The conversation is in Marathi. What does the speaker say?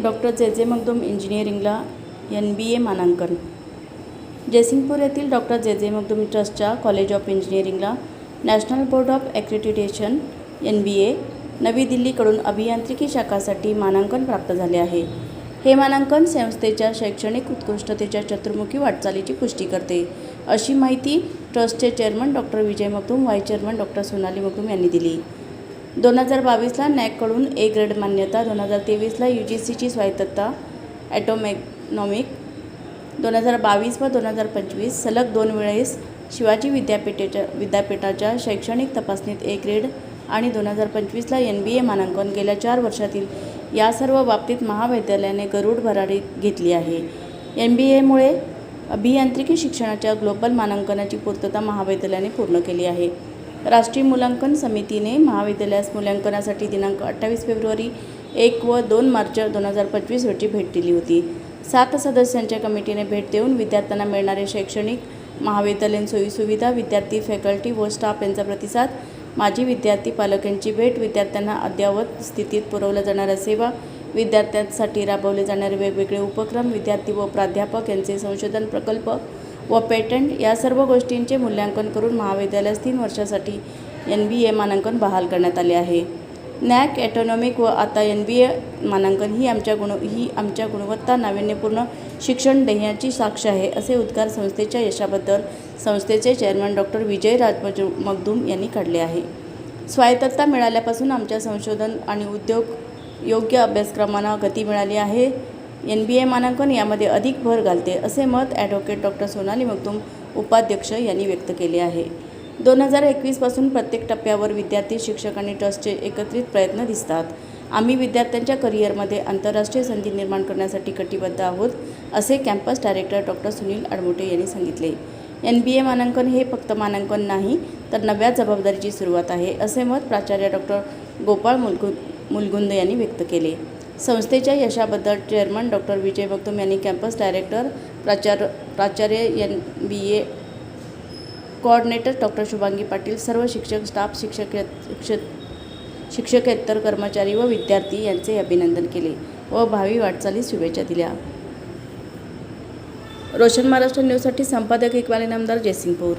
डॉक्टर जे जे मगदूम इंजिनिअरिंगला एन बी ए मानांकन. जयसिंगपूर येथील डॉक्टर जे जे मगदूम ट्रस्टच्या college of इंजिनिअरिंगला national board of accreditation N B A नवी दिल्लीकडून अभियांत्रिकी शाखासाठी मानांकन प्राप्त झाले आहे. हे मानांकन संस्थेच्या शैक्षणिक उत्कृष्टतेच्या चतुर्मुखी वाटचालीची पुष्टी करते अशी माहिती ट्रस्टचे chairman doctor Vijay Magdum vice chairman doctor Sonali Magdum यांनी दिली. दोन हजार बावीसला नॅककडून ए ग्रेड मान्यता दोन हजार तेवीसला यू जी सीची स्वायत्तता ॲटोमॅग्नॉमिक दोन हजार बावीस व दोन हजार पंचवीस सलग दोन वेळेस शिवाजी विद्यापीठाच्या विद्यापीठाच्या शैक्षणिक तपासणीत ए ग्रेड आणि दोन हजार पंचवीसला एन बी ए मानांकन गेल्या चार वर्षातील या सर्व बाबतीत महाविद्यालयाने गरुड भरारी घेतली आहे. एन बी एमुळे अभियांत्रिकी शिक्षणाच्या ग्लोबल मानांकनाची पूर्तता महाविद्यालयाने पूर्ण केली आहे. राष्ट्रीय मूल्यांकन समितीने महाविद्यालयास मूल्यांकनासाठी दिनांक अठ्ठावीस फेब्रुवारी एक व दोन मार्च दोन हजार पंचवीस रोजी भेट दिली होती. सात सदस्यांच्या कमिटीने भेट देऊन विद्यार्थ्यांना मिळणारे शैक्षणिक महाविद्यालयीन सोयीसुविधा विद्यार्थी फॅकल्टी व स्टाफ यांचा प्रतिसाद माजी विद्यार्थी पालक यांची भेट विद्यार्थ्यांना अद्ययावत स्थितीत पुरवल्या जाणाऱ्या सेवा विद्यार्थ्यांसाठी राबवले जाणारे वेगवेगळे उपक्रम विद्यार्थी व प्राध्यापक यांचे संशोधन प्रकल्प व पेटंट या सर्व गोष्टींचे मूल्यांकन करून महाविद्यालयास तीन वर्षासाठी एन बी ए मानांकन बहाल करण्यात आले आहे. नॅक ॲटोनॉमिक व आता एन बी ए मानांकन ही आमच्या गुण ही आमच्या गुणवत्ता नाविन्यपूर्ण शिक्षण देण्याची साक्ष आहे असे उद्गार संस्थेच्या यशाबद्दल संस्थेचे चेअरमन डॉक्टर विजय राज मगदूम यांनी काढले आहे. स्वायत्तता मिळाल्यापासून आमच्या संशोधन आणि उद्योग योग्य अभ्यासक्रमांना गती मिळाली आहे. एन बी ए मानांकन यामध्ये अधिक भर घालते असे मत ॲडव्होकेट डॉक्टर सोनाली मगदूम उपाध्यक्ष यांनी व्यक्त केले आहे. दोन हजार एकवीसपासून प्रत्येक टप्प्यावर विद्यार्थी शिक्षक आणि ट्रस्टचे एकत्रित प्रयत्न दिसतात. आम्ही विद्यार्थ्यांच्या करिअरमध्ये आंतरराष्ट्रीय संधी निर्माण करण्यासाठी कटिबद्ध आहोत असे campus director doctor Sunil Admote यांनी सांगितले. एन बी ए मानांकन हे फक्त मानांकन नाही तर नव्या जबाबदारीची सुरुवात आहे असे मत प्राचार्य डॉक्टर गोपाळ मुलगु मुलगुंद यांनी व्यक्त केले. संस्थेच्या यशाबद्दल चेअरमन डॉक्टर विजय मगदूम यांनी कॅम्पस डायरेक्टर प्राचार्य प्राचार्य N B A coordinator doctor Shubhangi Patil सर्व शिक्षक स्टाफ शिक्षक शिक्षक शिक्षकेतर कर्मचारी व विद्यार्थी यांचे अभिनंदन केले व भावी वाटचालीस शुभेच्छा दिल्या. रोशन महाराष्ट्र न्यूजसाठी संपादक इक्बाल इनामदार जयसिंगपूर.